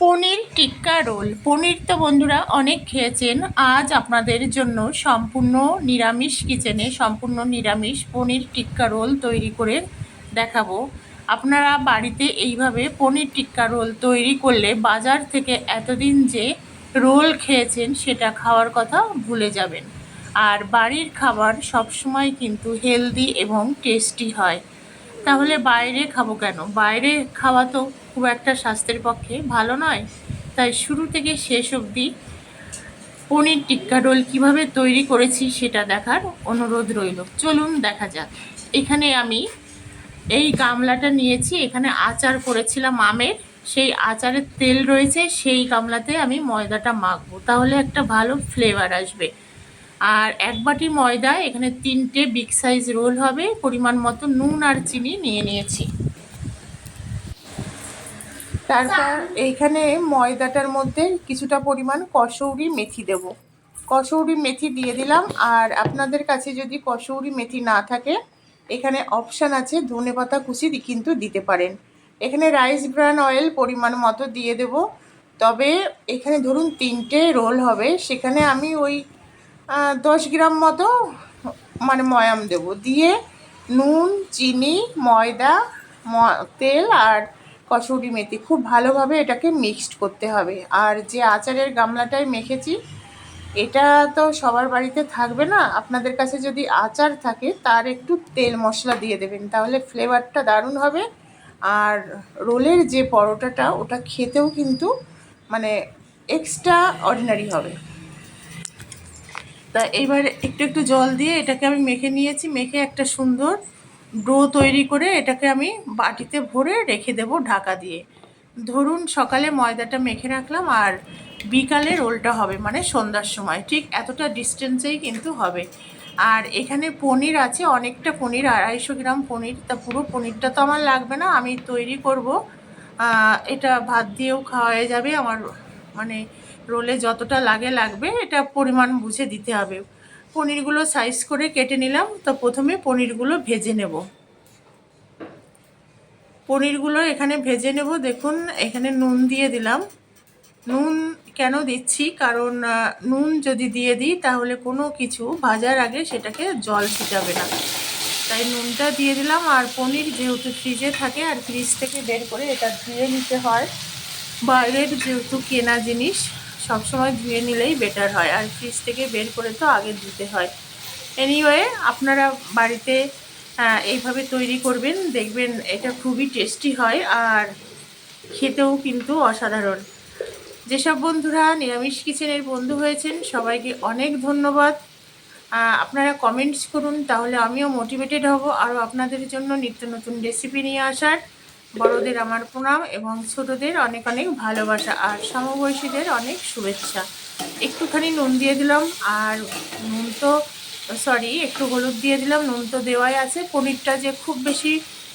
Paneer tikka role. পনির তো বন্ধুরা অনেক খেয়েছেন। আজ আপনাদের জন্য সম্পূর্ণ নিরামিষ কিচেনে সম্পূর্ণ নিরামিষ পনির টিক্কা রোল তৈরি করে দেখাবো। আপনারা বাড়িতে এইভাবে পনির টিক্কা রোল তৈরি করলে বাজার থেকে এতদিন যে রোল খেয়েছেন সেটা খাওয়ার কথা ভুলে যাবেন। আর বাড়ির খাবার সবসময় কিন্তু হেলদি এবং টেস্টি হয়। তাহলে বাইরে খাব কেন? বাইরে খাওয়া তো খুব একটা স্বাস্থ্যের পক্ষে ভালো নয়। তাই শুরু থেকে শেষ অবধি পনির টিক্কা রোল কীভাবে তৈরি করেছি সেটা দেখার অনুরোধ রইল। চলুন দেখা যাক। এখানে আমি এই গামলাটা নিয়েছি। এখানে আচার করেছিলাম আমের। সেই আচারের তেল রয়েছে, সেই গামলাতে আমি ময়দাটা মাখবো। তাহলে একটা ভালো ফ্লেভার আসবে। আর এক বাটি ময়দা, এখানে তিনটে বিগ সাইজ রোল হবে। পরিমাণ মতো নুন আর চিনি নিয়ে নিয়েছি। তারপর এইখানে ময়দাটার মধ্যে কিছুটা পরিমাণ কসৌরি মেথি দেব। কসৌরি মেথি দিয়ে দিলাম। আর আপনাদের কাছে যদি কসৌরি মেথি না থাকে, এখানে অপশান আছে ধনে পাতা কুচি কিন্তু দিতে পারেন। এখানে রাইস ব্রান অয়েল পরিমাণ মতো দিয়ে দেব। তবে এখানে ধরুন তিনটে রোল হবে। সেখানে আমি ওই দশ গ্রাম মতো মানে ময়াম দেব। দিয়ে নুন, চিনি, ময়দা তেল আর কসুরি মেথি। খুব ভালোভাবে এটাকে মিক্সড করতে হবে। আর যে আচারের গামলাটায় মেখেছি, এটা তো সবার বাড়িতে থাকবে না। আপনাদের কাছে যদি আচার থাকে, তার একটু তেল মশলা দিয়ে দেবেন, তাহলে ফ্লেভারটা দারুণ হবে। আর রোলের যে পরোটাটা, ওটা খেতেও কিন্তু মানে এক্সট্রা অর্ডিনারি হবে। তা এবার একটু একটু জল দিয়ে এটাকে আমি মেখে নিয়েছি। মেখে একটা সুন্দর ডো তৈরি করে এটাকে আমি বাটিতে ভরে রেখে দেব ঢাকা দিয়ে। ধরুন সকালে ময়দাটা মেখে রাখলাম আর বিকালে রোলটা হবে মানে সন্ধ্যার সময়। ঠিক এতটা ডিস্টেন্সেই কিন্তু হবে। আর এখানে পনির আছে, অনেকটা পনির, আড়াইশো গ্রাম পনির, তা পুরো পনিরটা তো আমার লাগবে না, আমি তৈরি করব। এটা ভাত দিয়েও খাওয়া যাবে, আমার মানে রোলে যতটা লাগে লাগবে, এটা পরিমাণ বুঝে দিতে হবে। পনিরগুলো সাইজ করে কেটে নিলাম। তো প্রথমে পনিরগুলো ভেজে নেব। পনিরগুলো এখানে ভেজে নেব। দেখুন, এখানে নুন দিয়ে দিলাম। নুন কেন দিচ্ছি? কারণ নুন যদি দিয়ে দিই, তাহলে কোনো কিছু ভাজার আগে সেটাকে জল ছিটাবে না। তাই নুনটা দিয়ে দিলাম। আর পনির যেহেতু ফ্রিজে থাকে, আর ফ্রিজ থেকে বের করে এটা ধুয়ে নিতে হয়। বাইরের যেহেতু কেনা জিনিস সবসময় ধুয়ে নিলেই বেটার হয়। আর ফ্রিজ থেকে বের করে তো আগে ধুতে হয়। এনিওয়ে আপনারা বাড়িতে এইভাবে তৈরি করবেন, দেখবেন এটা খুবই টেস্টি হয় আর খেতেও কিন্তু অসাধারণ। যেসব বন্ধুরা নিরামিষ কিচেনের বন্ধু হয়েছেন, সবাইকে অনেক ধন্যবাদ। আপনারা কমেন্টস করুন, তাহলে আমিও মোটিভেটেড হব আরও আপনাদের জন্য নিত্য নতুন রেসিপি নিয়ে আসার। বড়দের আমার প্রণাম এবং ছোটদের অনেক অনেক ভালোবাসা আর সমবয়সীদের অনেক শুভেচ্ছা। একটুখানি নুন দিয়ে দিলাম আর নুন তো সরি একটু হলুদ দিয়ে দিলাম। নুন তো দেওয়াই আছে। পনিরটা যে খুব বেশি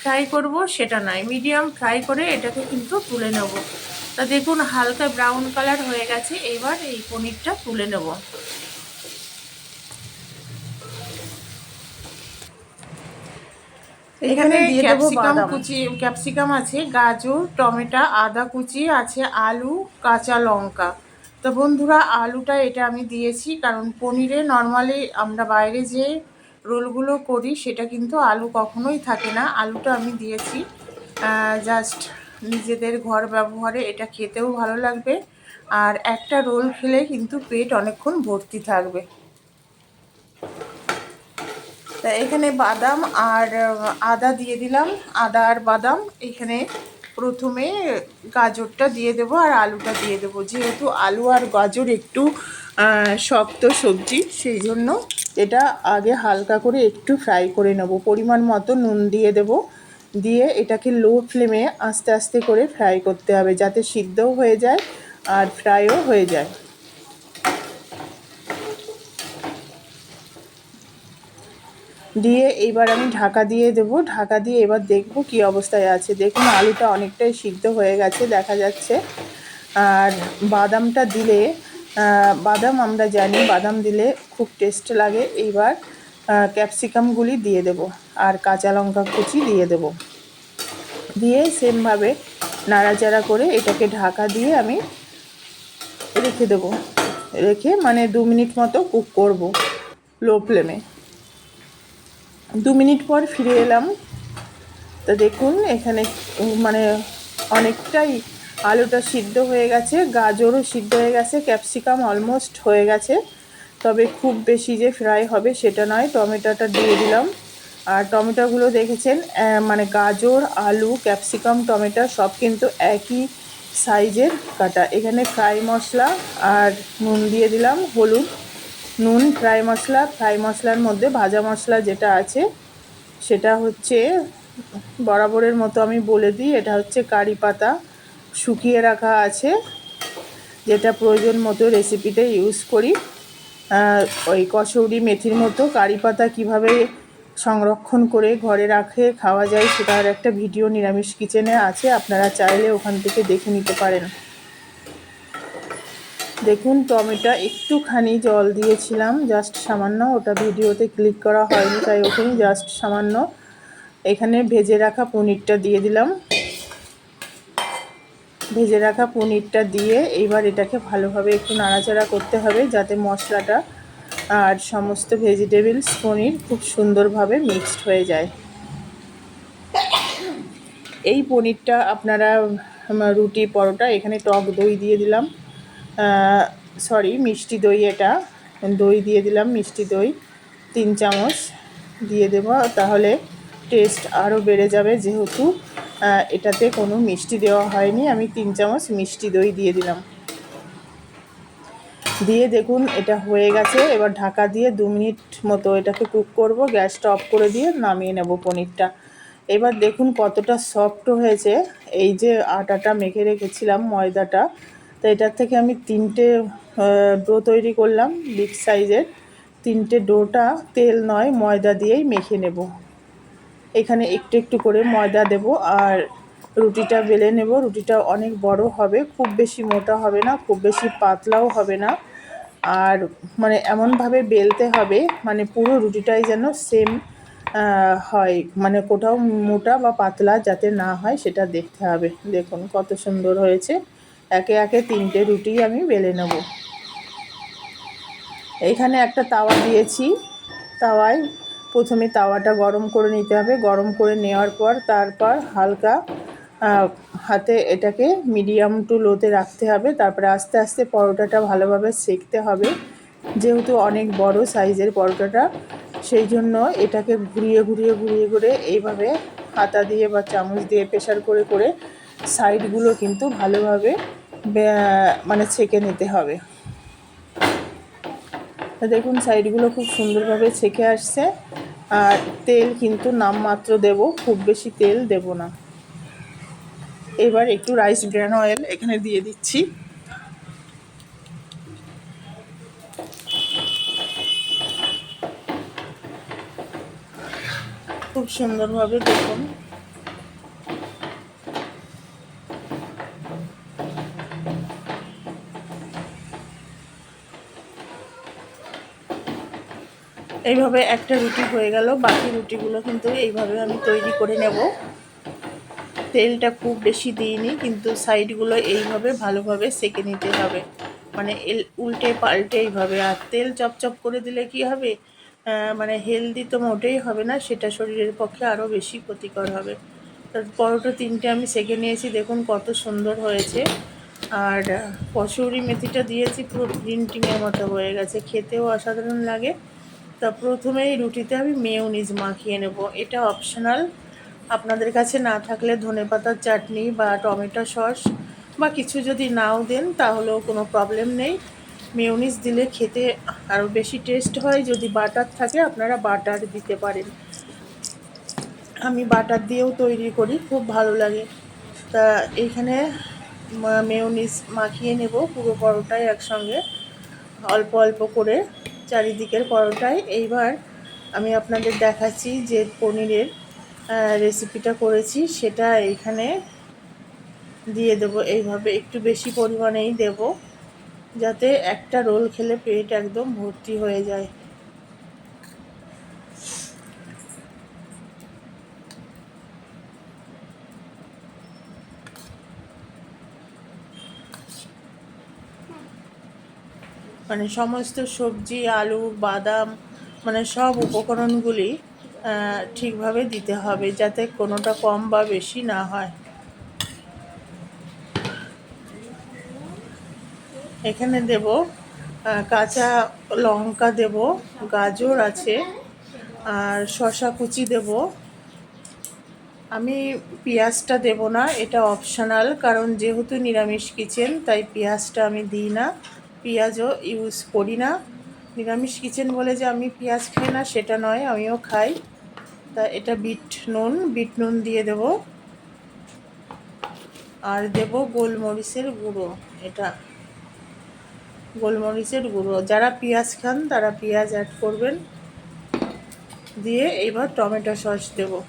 ফ্রাই করব সেটা নয়। মিডিয়াম ফ্রাই করে এটাকে কিন্তু তুলে নেব। তা দেখুন, হালকা ব্রাউন কালার হয়ে গেছে। এবার এই পনিরটা তুলে নেব। এখানে ক্যাপসিকাম কুচি ক্যাপসিকাম আছে গাজর টমেটো আদা কুচি আছে আলু কাঁচা লঙ্কা। তো বন্ধুরা আলুটা এটা আমি দিয়েছি কারণ পনিরে নর্মালি আমরা বাইরে যে রোলগুলো করি সেটা কিন্তু আলু কখনোই থাকে না। আলুটা আমি দিয়েছি জাস্ট নিজেদের ঘর ব্যবহারে এটা খেতেও ভালো লাগবে। আর একটা রোল খেলে কিন্তু পেট অনেকক্ষণ ভর্তি থাকবে। তা এখানে বাদাম আর আদা দিয়ে দিলাম। আদা আর বাদাম। এখানে প্রথমে গাজরটা দিয়ে দেবো আর আলুটা দিয়ে দেবো। যেহেতু আলু আর গাজর একটু শক্ত সবজি, সেই জন্য এটা আগে হালকা করে একটু ফ্রাই করে নেব। পরিমাণ মতো নুন দিয়ে দেব। দিয়ে এটাকে লো ফ্লেমে আস্তে আস্তে করে ফ্রাই করতে হবে যাতে সিদ্ধও হয়ে যায় আর ফ্রাইও হয়ে যায়। দিয়ে এইবার আমি ঢাকা দিয়ে দেব। ঢাকা দিয়ে এবার দেখব কি অবস্থায় আছে। দেখুন, আলুটা অনেকটাই সিদ্ধ হয়ে গেছে, দেখা যাচ্ছে। আর বাদামটা দিলে বাদাম আমরা জানি, বাদাম দিলে খুব টেস্ট লাগে। এইবার ক্যাপসিকামগুলি দিয়ে দেব আর কাঁচা লঙ্কা কুচি দিয়ে দেব। দিয়ে সেমভাবে নাড়াচাড়া করে এটাকে ঢাকা দিয়ে আমি রেখে দেবো। রেখে মানে দু মিনিট মতো কুক করব। লো ফ্লেমে। দু মিনিট পর ফিরে এলাম। তো দেখুন, এখানে মানে অনেকটাই আলুটা সিদ্ধ হয়ে গেছে, গাজরও সিদ্ধ হয়ে গেছে, ক্যাপসিকাম অলমোস্ট হয়ে গেছে। তবে খুব বেশি যে ফ্রাই হবে সেটা নয়, টমেটোটা দিয়ে দিলাম। আর টমেটোগুলো দেখেছেন মানে গাজর, আলু, ক্যাপসিকাম, টমেটো সব কিন্তু একই সাইজের কাটা। এখানে ফ্রাই মশলা আর নুন দিয়ে দিলাম, হলুদ। নুন, ফ্রাই মশলা, ফ্রাই মশলার মধ্যে ভাজা মশলা যেটা আছে, সেটা হচ্ছে বরাবরের মতো আমি বলে দিই, এটা হচ্ছে কারি পাতা শুকিয়ে রাখা আছে, যেটা প্রয়োজন মতো রেসিপিতে ইউজ করি। ওই কসৌরি মেথির মতো কারি পাতা কীভাবে সংরক্ষণ করে ঘরে রাখে, খাওয়া যায়, সেটার একটা ভিডিও নিরামিষ কিচেনে আছে, আপনারা চাইলে ওখান থেকে দেখে নিতে পারেন। দেখুন, টমেটো একটুখানি জল দিয়েছিলাম জাস্ট সামান্য, ওটা ভিডিওতে ক্লিক করা হয়নি, তাই ওখানে জাস্ট সামান্য এখানে ভেজে রাখা পনিরটা দিয়ে দিলাম। ভেজে রাখা পনিরটা দিয়ে এইবার এটাকে ভালোভাবে একটু নাড়াচাড়া করতে হবে, যাতে মশলাটা আর সমস্ত ভেজিটেবলস পনির খুব সুন্দরভাবে মিক্সড হয়ে যায়। এই পনিরটা আপনারা রুটি, পরোটা, এখানে টক দই দিয়ে দিলাম। সরি মিষ্টি দই এটা। দই দিয়ে দিলাম মিষ্টি দই, তিন চামচ দিয়ে দেব। তাহলে টেস্ট আরও বেড়ে যাবে যেহেতু এটাতে কোনো মিষ্টি দেওয়া হয়নি। আমি তিন চামচ মিষ্টি দই দিয়ে দিলাম। দিয়ে দেখুন, এটা হয়ে গেছে। এবার ঢাকা দিয়ে দু মিনিট মতো এটাকে কুক করব। গ্যাসটা অফ করে দিয়ে নামিয়ে নেব পনিরটা। এবার দেখুন কতটা সফট হয়েছে। এই যে আটাটা মেখে রেখেছিলাম, ময়দাটা। তো এটার থেকে আমি তিনটে ডো তৈরি করলাম, বিগ সাইজের। তিনটে ডোটা তেল নয়, ময়দা দিয়েই মেখে নেব। এখানে একটু একটু করে ময়দা দেব আর রুটিটা বেলে নেব। রুটিটা অনেক বড় হবে, খুব বেশি মোটা হবে না, খুব বেশি পাতলাও হবে না। আর মানে এমনভাবে বেলতে হবে মানে পুরো রুটিটাই যেন সেম হয়। মানে কোথাও মোটা বা পাতলা যাতে না হয়, সেটা দেখতে হবে। দেখুন কত সুন্দর হয়েছে। একে একে তিনটে রুটি আমি বেলে নেব। এইখানে একটা তাওয়া দিয়েছি। তাওয়ায় প্রথমে তাওয়াটা গরম করে নিতে হবে। গরম করে নেওয়ার পর তারপর হালকা হাতে এটাকে মিডিয়াম টু লোতে রাখতে হবে। তারপরে আস্তে আস্তে পরোটাটা ভালোভাবে সেকতে হবে। যেহেতু অনেক বড় সাইজের পরোটাটা, সেই জন্য এটাকে ঘুরিয়ে ঘুরিয়ে ঘুরিয়ে ঘুরে এইভাবে হাতা দিয়ে বা চামচ দিয়ে প্রেশার করে করে সাইডগুলো কিন্তু ভালোভাবে মানে ছেঁকে নিতে হবে। দেখুন, সাইডগুলো খুব সুন্দরভাবে ছেঁকে আসছে। আর তেল কিন্তু নামমাত্র দেব, খুব বেশি তেল দেব না। এবার একটু রাইস ব্র্যান অয়েল এখানে দিয়ে দিচ্ছি। খুব সুন্দরভাবে দেখুন। এইভাবে একটা রুটি হয়ে গেল। বাকি রুটিগুলো কিন্তু এইভাবে আমি তৈরি করে নেব। তেলটা খুব বেশি দিইনি, কিন্তু সাইডগুলো এইভাবে ভালোভাবে সেকে নিতে হবে। মানে উল্টে পাল্টে এইভাবে। আর তেল চপচপ করে দিলে কি হবে? মানে হেলদি তো মোটেই হবে না, সেটা শরীরের পক্ষে আরও বেশি ক্ষতিকর হবে। পরোটা তিনটে আমি সেকে নিয়েছি, দেখুন কত সুন্দর হয়েছে। আর কসুরি মেথিটা দিয়েছি, পুরো প্রিন্টিংয়ের মতো হয়ে গেছে। খেতেও অসাধারণ লাগে। তা প্রথমে এই রুটিতে আমি মেয়নিজ মাখিয়ে নেব। এটা অপশনাল আপনাদের কাছে না থাকলে ধনেপাতার চাটনি বা টমেটো সস বা কিছু যদি নাও দেন, তাহলেও কোনো প্রবলেম নেই। মেয়োনিজ দিলে খেতে আরও বেশি টেস্ট হয়। যদি বাটার থাকে, আপনারা বাটার দিতে পারেন। আমি বাটার দিয়েও তৈরি করি, খুব ভালো লাগে। তা এইখানে মেয়োনিজ মাখিয়ে নেব, পুরো পরোটাই একসঙ্গে। অল্প অল্প করে চারিদিকের পরোটায়। এইবার আমি আপনাদের দেখাচ্ছি যে পনিরের রেসিপিটা করেছি। সেটা এইখানে দিয়ে দেবো। এইভাবে একটু বেশি পরিমাণেই দেব। যাতে একটা রোল খেলে পেট একদম ভর্তি হয়ে যায়। মানে সমস্ত সবজি, আলু, বাদাম মানে সব উপকরণগুলি ঠিকভাবে দিতে হবে যাতে কোনোটা কম বা বেশি না হয়। এখানে দেব কাঁচা লঙ্কা দেব, গাজর আছে, আর শসা কুচি দেব। আমি পেঁয়াজটা দেব না, এটা অপশনাল কারণ যেহেতু নিরামিষ কিচেন, তাই পেঁয়াজটা আমি দিই না। পেঁয়াজও ইউজ করি না। নিরামিষ কিচেন বলে যে আমি পেঁয়াজ খাই না, সেটা নয়, আমিও খাই। তা এটা বিট নুন বিট নুন দিয়ে দেব। আর দেব গোলমরিচের গুঁড়ো, এটা। গোলমরিচের গুঁড়ো। যারা পেঁয়াজ খান, তারা পেঁয়াজ অ্যাড করবেন। দিয়ে এবার টমেটো সস দেব।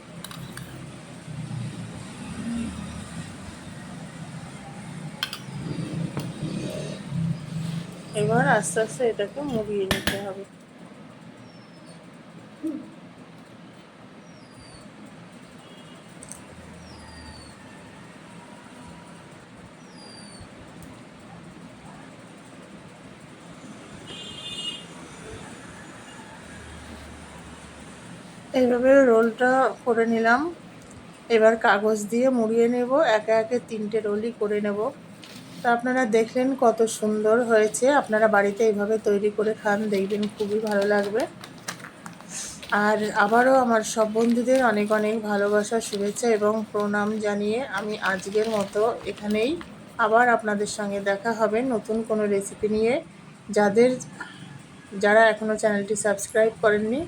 এবার আস্তে আস্তে এটাকে মুড়িয়ে নিতে হবে। এইভাবে রোলটা করে নিলাম। এবার কাগজ দিয়ে মুড়িয়ে নেব, একে একে তিনটে রোলই করে নেব। তা আপনারা দেখলেন কত সুন্দর হয়েছে। আপনারা বাড়িতে এইভাবে তৈরি করে খান, দেখবেন খুবই ভালো লাগবে। আর আবারও আমার সব বন্ধুদের অনেক অনেক ভালোবাসা, শুভেচ্ছা এবং প্রণাম জানিয়ে আমি আজকের মতো এখানেই আবার আপনাদের সঙ্গে দেখা হবে নতুন কোনো রেসিপি নিয়ে। যাদের, যারা এখনও চ্যানেলটি সাবস্ক্রাইব করেননি